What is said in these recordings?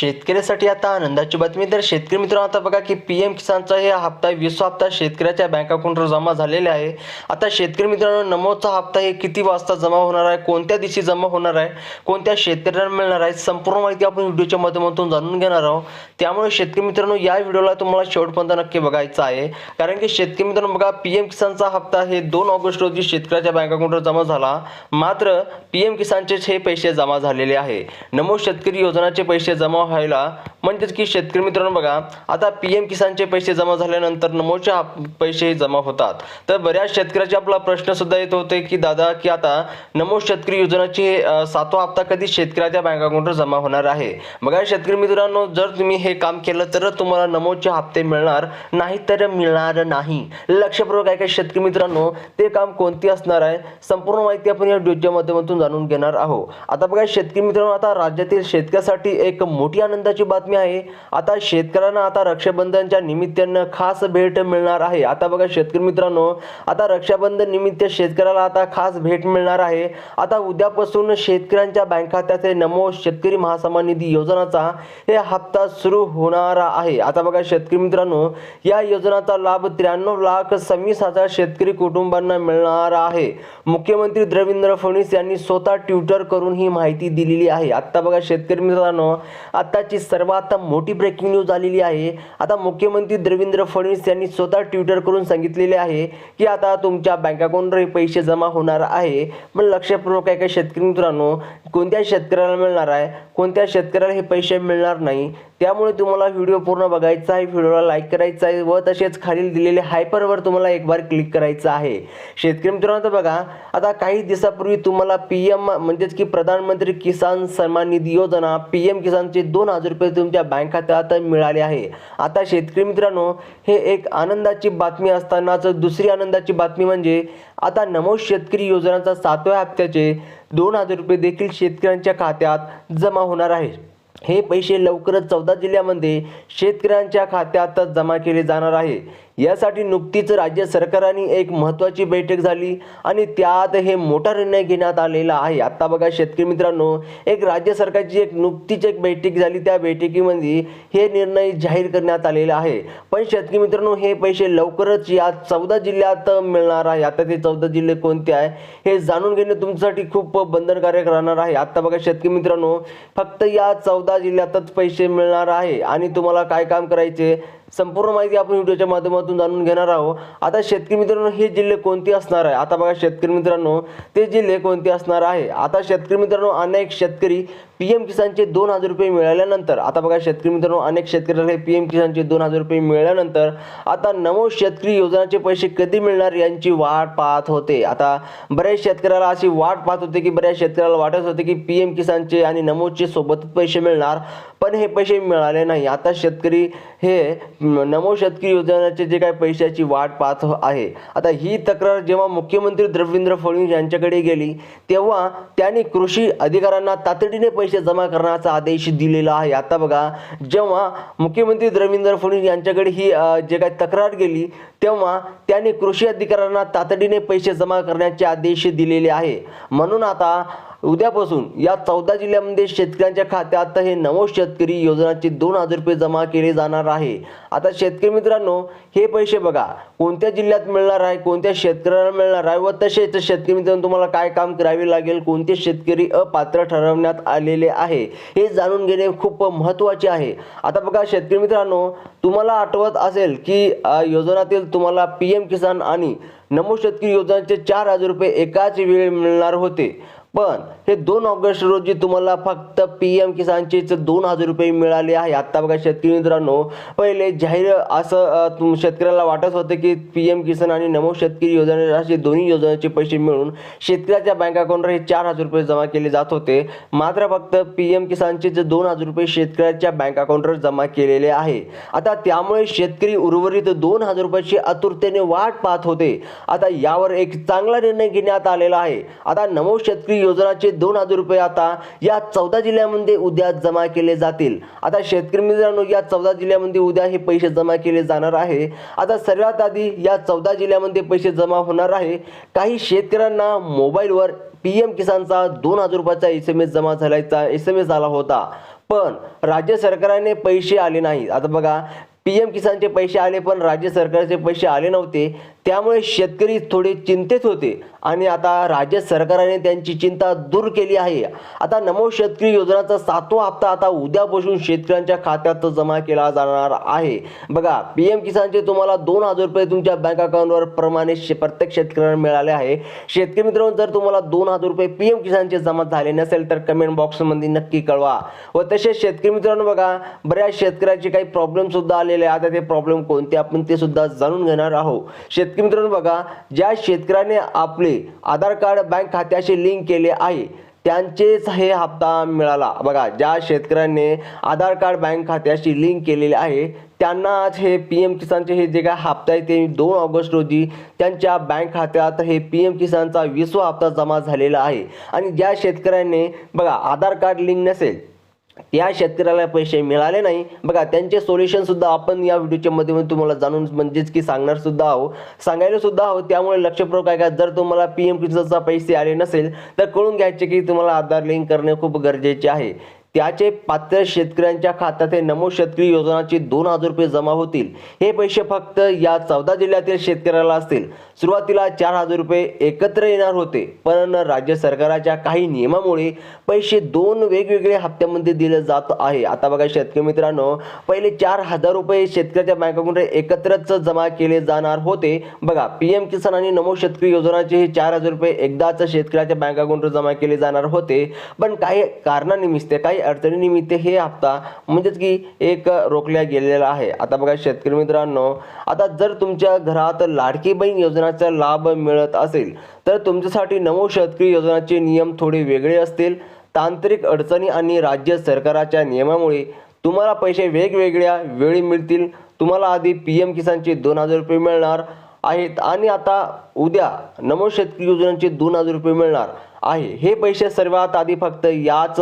शेतकऱ्यासाठी आता आनंदाची बातमी. तर शेतकरी मित्रांनो आता बघा की पी एम किसानचा हे हप्ता वीस हप्ता शेतकऱ्याच्या बँक अकाउंटवर जमा झालेला आहे. आता शेतकरी मित्रांनो नमोचा हप्ता हे किती वाजता जमा होणार आहे? कोणत्या दिवशी जमा होणार आहे? कोणत्या शेतकऱ्यांना मिळणार आहे? संपूर्ण माहिती आपण व्हिडिओच्या माध्यमातून जाणून घेणार आहोत. त्यामुळे शेतकरी मित्रांनो या व्हिडिओला तुम्हाला शेवटपर्यंत नक्की बघायचं आहे. कारण की शेतकरी मित्रांनो बघा पी एम किसानचा हप्ता हे दोन ऑगस्ट रोजी शेतकऱ्याच्या बँक अकाउंटवर जमा झाला. मात्र पी एम किसानचेच हे पैसे जमा झालेले आहे. नमो शेतकरी योजनाचे पैसे जमा व्हायला. म्हणजेच की शेतकरी मित्रांनो बघा आता पी एम किसानचे पैसे जमा झाल्यानंतर नमोचे हप- पैसे जमा होतात. तर बऱ्याच शेतकऱ्याचे आपला प्रश्न सुद्धा येत होते की दादा की आता नमो शेतकरी योजनाचे सातवा हप्ता कधी शेतकऱ्याच्या बँक अकाउंटवर जमा होणार आहे? बघा शेतकरी मित्रांनो जर तुम्ही हे काम केलं तर तुम्हाला नमोचे हप्ते मिळणार नाही तर मिळणार नाही. लक्षपूर्वक ऐका शेतकरी मित्रांनो ते काम कोणती असणार आहे? संपूर्ण माहिती आपण या व्हिडिओच्या माध्यमातून जाणून घेणार आहोत. आता बघा शेतकरी मित्रांनो आता राज्यातील शेतकऱ्यासाठी एक मोठी आनंदाची बातमी आहे. आता शेतकऱ्यांना आता रक्षाबंधनच्या निमित्तानं खास भेट मिळणार आहे. आता बघा शेतकरी मित्रांनो आता रक्षाबंधन निमित्त शेतकऱ्याला आता खास भेट मिळणार आहे. आता उद्यापासून शेतकऱ्यांच्या बँक खात्याचे नमो शेतकरी महासमान निधी योजनाचा हे हप्ता सुरू होणार आहे. आता बघा शेतकरी मित्रांनो या योजनाचा लाभ त्र्याण्णव लाख सव्वीस हजार शेतकरी कुटुंबांना मिळणार आहे. मुख्यमंत्री देवेंद्र फडणवीस यांनी स्वतः ट्विटर करून ही माहिती दिलेली आहे. आता बघा शेतकरी मित्रांनो आताची सर्वात मोठी ब्रेकिंग न्यूज आलेली आहे. आता मुख्यमंत्री देवेंद्र फडणवीस यांनी स्वतः ट्विटर करून सांगितलेले आहे की आता तुमच्या बँक अकाउंटवर पैसे जमा होणार आहे. पण लक्षपूर्वक काय काय शेतकरी मित्रांनो कोणत्या शेतकऱ्याला मिळणार आहे कोणत्या शेतकऱ्याला हे पैसे मिळणार नाही त्यामुळे तुम्हाला व्हिडिओ पूर्ण बघायचा आहे. व्हिडिओला लाईक करायचा आहे व तसेच खालील दिलेले हायपरवर तुम्हाला एक बार क्लिक करायचं आहे. शेतकरी मित्रांनो तर बघा आता काही दिवसापूर्वी तुम्हाला पी एम म्हणजेच की प्रधानमंत्री किसान सन्मान निधी योजना पी एम किसानचे दोन हजार रुपये तुमच्या बँक खात्यात मिळाले आहे. आता शेतकरी मित्रांनो हे एक आनंदाची बातमी असतानाच दुसरी आनंदाची बातमी म्हणजे आता नमो शेतकरी योजनाचा सातव्या हप्त्याचे दोन हजार रुपये देखील शेतकऱ्यांच्या खात्यात जमा होणार आहे हे पैसे लवकरच चौदा जिल्ह्यामध्ये शेतकऱ्यांच्या खात्यात जमा केले जाणार आहे. यासाठी नुकतीच राज्य सरकाराने एक महत्त्वाची बैठक झाली आणि त्यात हे मोठा निर्णय घेण्यात आलेला आहे. आत्ता बघा शेतकरी मित्रांनो एक राज्य सरकारची एक नुकतीच एक बैठक झाली. त्या बैठकीमध्ये हे निर्णय जाहीर करण्यात आलेला आहे. पण शेतकरी मित्रांनो हे पैसे लवकरच या चौदा जिल्ह्यात मिळणार आहे. आता ते चौदा जिल्हे कोणते आहे हे जाणून घेणे तुमच्यासाठी खूप बंधनकारक राहणार आहे. आत्ता बघा शेतकरी मित्रांनो फक्त या चौदा जिल्ह्यातच पैसे मिळणार आहे. आणि तुम्हाला काय काम करायचे? संपूर्ण माहिती आपण व्हिडिओच्या माध्यमातून जाणून घेणार आहोत. आता शेतकरी मित्रांनो हे जिल्हे कोणते असणार आहे? आता बघा शेतकरी मित्रांनो ते जिल्हे कोणते असणार आहे? आता शेतकरी मित्रांनो अनेक शेतकरी पी एम किसानचे दोन हजार रुपये मिळाल्यानंतर आता बघा शेतकरी मित्रांनो अनेक शेतकऱ्याला पी एम किसानचे दोन हजार रुपये मिळाल्यानंतर आता नमो शेतकरी योजनाचे पैसे कधी मिळणार यांची वाट पाहत होते. आता बऱ्याच शेतकऱ्याला अशी वाट पाहत होते की बऱ्याच शेतकऱ्याला वाटत होते की पी एम किसानचे आणि नमोचे सोबतच पैसे मिळणार. पण हे पैसे मिळाले नाही. आता शेतकरी हे नमो शेतकरी योजनेचे जे काही पैशाची वाट पाहत आहे. आता ही तक्रार जेव्हा मुख्यमंत्री देवेंद्र फडणवीस यांच्याकडे गेली तेव्हा त्यांनी कृषी अधिकाऱ्यांना तातडीने पैसे जमा करण्याचा आदेश दिलेला आहे. आता बघा जेव्हा मुख्यमंत्री देवेंद्र फडणवीस यांच्याकडे ही जे काही तक्रार गेली तेव्हा त्यांनी कृषी अधिकाऱ्यांना तातडीने पैसे जमा करण्याचे आदेश दिलेले आहे. म्हणून आता उद्यापासून या चौदा जिल्ह्यामध्ये शेतकऱ्यांच्या खात्यात हे नमो शेतकरी योजनाचे दोन हजार रुपये जमा केले जाणार आहे. आता शेतकरी मित्रांनो हे पैसे बघा. कोणत्या जिल्ह्यात मिळणार आहे कोणत्या शेतकऱ्याला मिळणार आहे व तसेच शेतकरी मित्रांनो तुम्हाला काय काम करावे लागेल कोणते शेतकरी अपात्र ठरवण्यात आलेले आहे हे जाणून घेणे खूप महत्त्वाचे आहे. आता बघा शेतकरी मित्रांनो तुम्हाला आठवत असेल की योजनातील तुम्हाला पी एम किसान आणि नमो शेतकरी योजनेचे चार हजार रुपये एकाच वेळी मिळणार होते. पण हे दोन ऑगस्ट रोजी तुम्हाला फक्त पी एम किसानचे दोन हजार रुपये मिळाले आहे. आत्ता बघा शेतकरी मित्रांनो पहिले जाहीर असं तुम शेतकऱ्याला वाटत होतं की पी एम किसान आणि नमो शेतकरी योजना असे दोन्ही योजनेचे पैसे मिळून शेतकऱ्याच्या बँक अकाउंटवर हे चार हजार रुपये जमा केले जात होते. मात्र फक्त पी एम किसानचेच दोन हजार रुपये शेतकऱ्याच्या बँक अकाउंटवर जमा केलेले आहे. आता त्यामुळे शेतकरी उर्वरित दोन हजार रुपयाची आतुरतेने वाट पाहत होते. आता यावर एक चांगला निर्णय घेण्यात आलेला आहे. आता नमो शेतकरी योजनाचे दोन हजार रुपये आता या चौदा जिल्ह्यामध्ये उद्या जमा केले जातील. आता शेतकरी मित्रांनो या चौदा जिल्ह्यामध्ये उद्या हे पैसे जमा केले जाणार आहे. आता सर्वात आधी या चौदा जिल्ह्यामध्ये पैसे जमा होणार आहे. काही शेतकऱ्यांना मोबाईलवर पी एम किसानचा दोन हजार रुपयाचा एस एम एस जमा झाल्याचा एस एम एस आला होता. पण राज्य सरकारने पैसे आले नाहीत. आता बघा पी एम किसानचे पैसे आले पण राज्य सरकारचे पैसे आले नव्हते. त्यामुळे शेतकरी थोडे चिंतेत होते आणि आता राज्य सरकारने त्यांची चिंता दूर केली आहे. आता नमो शेतकरी योजनाचा सातवा हप्ता आता उद्यापासून शेतकऱ्यांच्या खात्यात जमा केला जाणार आहे. बघा पी एम किसानचे तुम्हाला दोन हजार रुपये तुमच्या बँक अकाउंटवर प्रमाणे शे- प्रत्येक शेतकऱ्यांना मिळाले आहे. शेतकरी मित्रांनो जर तुम्हाला दोन हजार रुपये पी एम किसानचे जमा झाले नसेल तर कमेंट बॉक्समध्ये नक्की कळवा. व तसेच शेतकरी मित्रांनो बघा बऱ्याच शेतकऱ्याचे काही प्रॉब्लेमसुद्धा आलेले आहे. आता ते प्रॉब्लेम कोणते? आपण ते सुद्धा जाणून घेणार आहोत. शेतकरी मित्रांनो बघा ज्या शेतकऱ्याने आपले आधार कार्ड बँक खात्याशी लिंक केले आहे त्यांचेच हे हप्ता मिळाला. बघा ज्या शेतकऱ्यांनी आधार कार्ड बँक खात्याशी लिंक केलेले आहे त्यांना आज हे पी एम किसानचे हे जे काय हप्ता आहे ते दोन ऑगस्ट रोजी त्यांच्या बँक खात्यात हे पी एम किसानचा विसवा हप्ता जमा झालेला आहे. आणि ज्या शेतकऱ्यांनी बघा आधार कार्ड लिंक नसेल त्या शेतकऱ्याला पैसे मिळाले नाही. बघा त्यांचे सोल्युशन सुद्धा आपण या व्हिडिओच्या माध्यमातून तुम्हाला जाणून म्हणजेच की सांगणार सुद्धा आहोत. सांगायला सुद्धा आहोत त्यामुळे लक्षपूर्वक काय का जर तुम्हाला पी एम किसानचा पैसे आले नसेल तर कळून घ्यायचे की तुम्हाला आधार लिंक करणे खूप गरजेचे आहे. त्याचे पात्र शेतकऱ्यांच्या खात्यात हे नमो शेतकरी योजनाचे दोन हजार रुपये जमा होतील. हे पैसे फक्त या चौदा जिल्ह्यातील शेतकऱ्याला असतील. सुरुवातीला चार हजार रुपये एकत्र येणार होते. पण राज्य सरकारच्या काही नियमामुळे पैसे दोन वेगवेगळ्या हप्त्यामध्ये दिले जात आहे. आता बघा शेतकरी मित्रांनो पहिले चार हजार रुपये शेतकऱ्याच्या बँक एकत्रच जमा केले जाणार होते. बघा पी एम किसान आणि नमो शेतकरी योजनाचे हे चार हजार रुपये एकदाच शेतकऱ्याच्या बँक जमा केले जाणार होते. पण काही कारणानिमित्त काही अडचणीनिमित्त हे हप्ता म्हणजेच की एक रोखल्या गेलेला आहे. आता बघा शेतकरी मित्रांनो आता जर तुमच्या घरात लाडकी बहीण योजनाचा लाभ मिळत असेल तर तुमच्यासाठी नमो शेतकरी योजनाचे नियम थोडे वेगळे असतील. तांत्रिक अडचणी आणि राज्य सरकाराच्या नियमामुळे तुम्हाला पैसे वेगवेगळ्या वेळी मिळतील. तुम्हाला आधी पी एम किसानचे दोन हजार रुपये मिळणार आहेत आणि आता उद्या नमो शेतकरी योजनांचे दोन हजार रुपये मिळणार. आहे. हे पैसे सर्वात आधी फक्त याच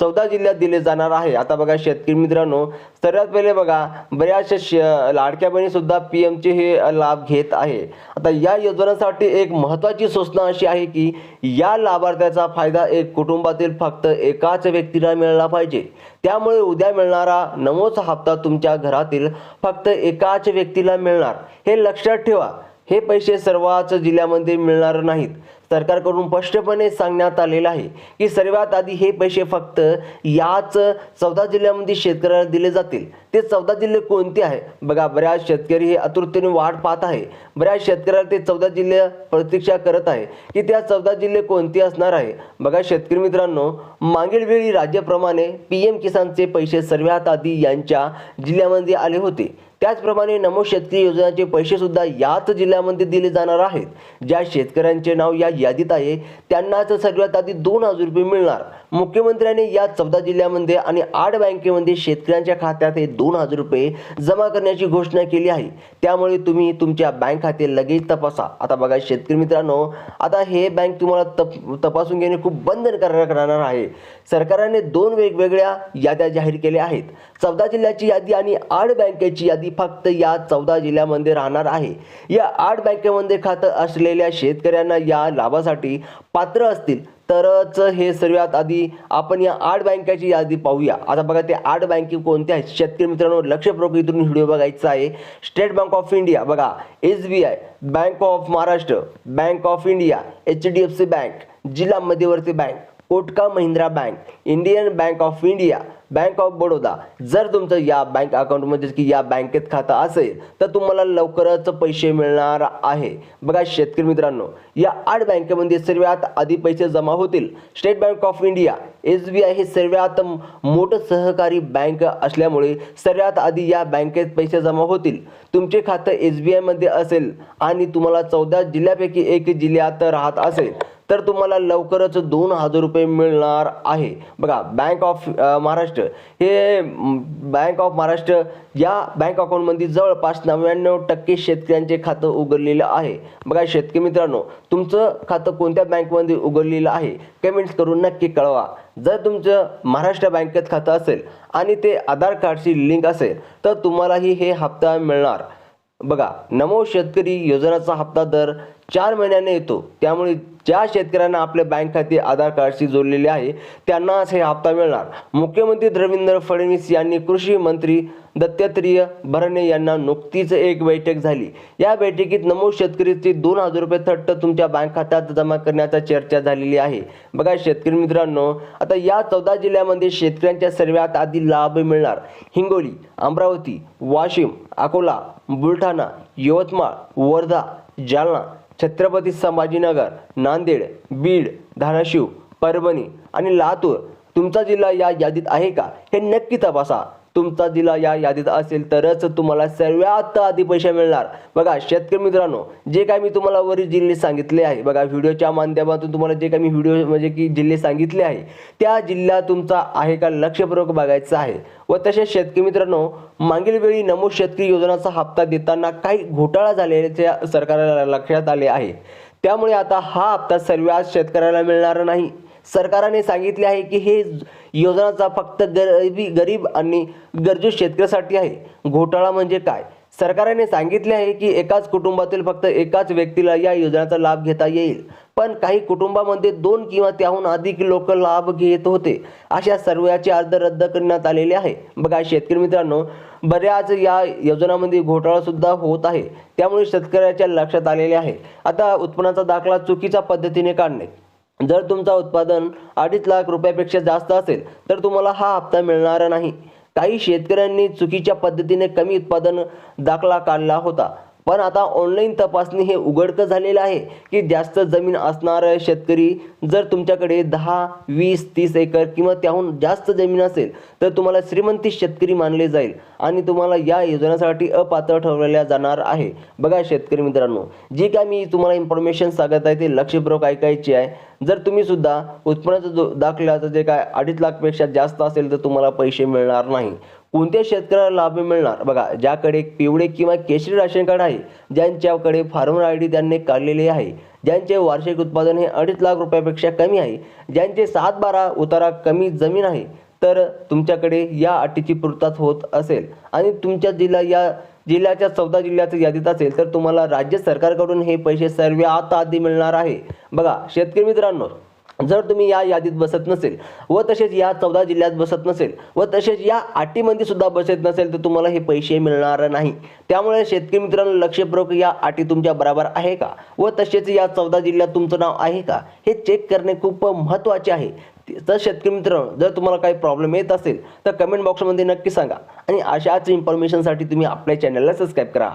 चौदा जिल्ह्यात दिले जाणार आहे. आता बघा शेतकरी मित्रांनो सर्वात पहिले बघा बऱ्याचशा श लाडक्या बहिणी सुद्धा पी एमचे हे लाभ घेत आहे. आता या योजनेसाठी एक महत्त्वाची सूचना अशी आहे की या लाभार्थ्याचा फायदा एक कुटुंबातील फक्त एकाच व्यक्तीला मिळाला पाहिजे. त्यामुळे उद्या मिळणारा नमोचा हप्ता तुमच्या घरातील फक्त एकाच व्यक्तीला मिळणार. हे लक्षात ठेवा. हे पैसे सर्वच जिल्ह्यामध्ये मिळणार नाहीत. सरकारकडून स्पष्टपणे सांगण्यात आलेलं आहे की सर्वात आधी हे पैसे फक्त याच चौदा जिल्ह्यामध्ये शेतकऱ्याला दिले जातील. ते चौदा जिल्हे कोणते आहे? बघा बऱ्याच शेतकरी हे आतुरतेने वाट पाहत आहे. बऱ्याच शेतकऱ्याला ते चौदा जिल्हे प्रतीक्षा करत आहे की त्या चौदा जिल्हे कोणते असणार आहे? बघा शेतकरी मित्रांनो मागील वेळी राज्याप्रमाणे पी एम किसानचे पैसे सर्वात आधी यांच्या जिल्ह्यामध्ये आले होते. त्याचप्रमाणे नमो शेतकरी योजनेचे पैसे सुद्धा याच जिल्ह्यामध्ये दिले जाणार आहेत. ज्या शेतकऱ्यांचे नाव या यादीत आहे. त्यांनाच सर्वात आधी दोन हजार रुपये मिळणार. मुख्यमंत्र्यांनी या चौदा जिल्ह्यामध्ये आणि आठ बँकेमध्ये शेतकऱ्यांच्या खात्यात हे दोन हजार रुपये जमा करण्याची घोषणा केली आहे. त्यामुळे तुम्ही तुमच्या बँक खाते लगेच तपासा. आता बघा शेतकरी मित्रांनो आता हे बँक तुम्हाला तप तपासून घेणे खूप बंधनकारक राहणार आहे. सरकारने दोन वेगवेगळ्या याद्या जाहीर केल्या आहेत. चौदा जिल्ह्याची यादी आणि आठ बँकेची यादी फक्त या चौदा जिल्ह्यामध्ये राहणार आहे. या आठ बँकेमध्ये खातं असलेल्या शेतकऱ्यांना या लाभ लाभासाठी पात्र असतील. तरच हे सर्वात आधी आपण या आठ बँकेची यादी पाहूया. आता बघा ते आठ बँके कोणत्या आहेत? शेतकरी मित्रांनो लक्षपूर्वक इथून व्हिडिओ बघायचा आहे. स्टेट बँक ऑफ इंडिया बघा S B I bank of Maharashtra bank of India H D F C bank जिल्हा मध्यवर्ती bank Kotak Mahindra bank Indian bank of India bank of Baroda जर तुमचं या बँक अकाउंटमध्ये की या बँकेत खातं असेल तर तुम्हाला लवकरच पैसे मिळणार आहे. बघा शेतकरी मित्रांनो या आठ बँकेमध्ये सर्वात आधी पैसे जमा होतील. State bank of India S B I हे सर्वात मोठं सहकारी बँक असल्यामुळे सर्वात आधी या बँकेत पैसे जमा होतील. तुमचे खातं एस बी आयमध्ये असेल आणि तुम्हाला चौदा जिल्ह्यापैकी एक जिल्ह्यात राहत असेल तर तुम्हाला लवकरच दोन हजार रुपये मिळणार आहे. बघा बँक ऑफ महाराष्ट्र महाराष्ट्र. हे बँक ऑफ महाराष्ट्र या बँक अकाउंटमध्ये जवळपास नव्याण्णव टक्के शेतकऱ्यांचे खातं उघडलेलं आहे. बघा शेतकरी मित्रांनो तुमचं खातं कोणत्या बँकमध्ये उघडलेलं आहे? कमेंट्स करून नक्की कळवा. जर तुमचं महाराष्ट्र बँकेत खातं असेल आणि ते आधार कार्डशी लिंक असेल तर तुम्हालाही हे हप्ता मिळणार. बघा नमो शेतकरी योजनाचा हप्ता दर चार महिन्याने येतो. त्यामुळे ज्या शेतकऱ्यांना आपले बँक खाते आधार कार्डशी जोडलेले आहे त्यांनाच हे हप्ता मिळणार. मुख्यमंत्री देवेंद्र फडणवीस यांनी कृषी मंत्री दत्तात्रेय भरणे यांना नुकतीच एक बैठक झाली. या बैठकीत नमूद शेतकरीचे दोन हजार रुपये थट्ट तुमच्या बँक खात्यात जमा करण्याचा चर्चा झालेली आहे. बघा शेतकरी मित्रांनो आता या चौदा जिल्ह्यामध्ये शेतकऱ्यांच्या सर्वात आधी लाभ मिळणार. हिंगोली अमरावती वाशिम अकोला बुलढाणा यवतमाळ वर्धा जालना छत्रपती संभाजीनगर नांदेड बीड धाराशिव परभणी आणि लातूर. तुमचा जिल्हा या यादीत आहे का? हे नक्की तपासा. तुमचा जिल्हा या यादीत असेल तरच तुम्हाला सर्वात आधी पैसे मिळणार. बघा शेतकरी मित्रांनो जे काय मी तुम्हाला वरील जिल्हे सांगितले आहे बघा व्हिडिओच्या माध्यमातून तुम्हाला जे काय मी व्हिडिओ म्हणजे की जिल्हे सांगितले आहे त्या जिल्हा तुमचा आहे का लक्षपूर्वक बघायचं आहे. व तसेच शेतकरी मित्रांनो मागील वेळी नमूद शेतकरी योजनाचा हप्ता देताना काही घोटाळा झालेल्या सरकारला लक्षात आले आहे. त्यामुळे आता हा हप्ता सर्व शेतकऱ्याला मिळणार नाही. सरकारने सांगितले आहे की हे योजनाचा फक्त गरीबी गरीब आणि गरजू शेतकऱ्यासाठी आहे. घोटाळा म्हणजे काय? सरकारने सांगितले आहे की एकाच कुटुंबातील फक्त एकाच व्यक्तीला या योजनेचा लाभ घेता येईल. पण काही कुटुंबामध्ये दोन किंवा त्याहून अधिक लोक लाभ घेत होते. अशा सर्वाचे अर्ज रद्द करण्यात आलेले आहे. बघा शेतकरी मित्रांनो बऱ्याच या योजनांमध्ये घोटाळा सुद्धा होत आहे. त्यामुळे शेतकऱ्याच्या लक्षात आलेले आहे. आता उत्पन्नाचा दाखला चुकीच्या पद्धतीने काढणे. जर तुमचा उत्पादन अडीच लाख रुपयापेक्षा जास्त असेल तर तुम्हाला हा हप्ता मिळणार नाही. काही शेतकऱ्यांनी चुकीच्या पद्धतीने कमी उत्पादन दाखला काढला होता. पण आता ऑनलाईन तपासणी हे उघडकं झालेलं आहे की जास्त जमीन असणारा शेतकरी जर तुमच्याकडे दहा वीस तीस एकर किंवा त्याहून जास्त जमीन असेल तर तुम्हाला श्रीमंती शेतकरी मानले जाईल आणि तुम्हाला या योजनेसाठी अपात्र ठरवल्या जाणार आहे. बघा शेतकरी मित्रांनो जी काय मी तुम्हाला इन्फॉर्मेशन सांगत आहे ते लक्षपूर्वक ऐकायची आहे. जर तुम्ही सुद्धा उत्पन्नाचं जो दाखल्याचं जे काय अडीच लाखपेक्षा जास्त असेल तर तुम्हाला पैसे मिळणार नाही. कोणत्या शेतकऱ्याला लाभ मिळणार? बघा ज्याकडे पिवळे किंवा केशरी राशन कार्ड आहे ज्यांच्याकडे फार्मर आय डी त्यांनी काढलेले आहे ज्यांचे वार्षिक उत्पादन हे अडीच लाख रुपयापेक्षा कमी आहे ज्यांचे सात बारा उतारा कमी जमीन आहे तर तुमच्याकडे या अटीची पूर्तता होत असेल. आणि तुमच्या जिल्हा या जिल्ह्याच्या चौदा जिल्ह्याच्या यादीत असेल तर तुम्हाला राज्य सरकारकडून हे पैसे सर्वात आधी मिळणार आहे. बघा शेतकरी मित्रांनो जर तुम्ही या यादीत बसत नसेल व तसेच या चौदा जिल्ह्यात बसत नसेल व तसेच या अटीमध्ये सुद्धा बसत नसेल तर तुम्हाला हे पैसे मिळणार नाही. त्यामुळे शेतकरी मित्रांनो लक्षपूर्वक या अटी तुमच्या बरोबर आहे का? व तसेच या चौदा जिल्ह्यात तुमचं नाव आहे का? हे चेक करणे खूप महत्त्वाचे आहे. तर शेतकरी मित्रांनो जर तुम्हाला काही प्रॉब्लेम येत असेल तर कमेंट बॉक्समध्ये नक्की सांगा. आणि अशाच इन्फॉर्मेशनसाठी तुम्ही आपल्या चॅनलला सबस्क्राईब करा.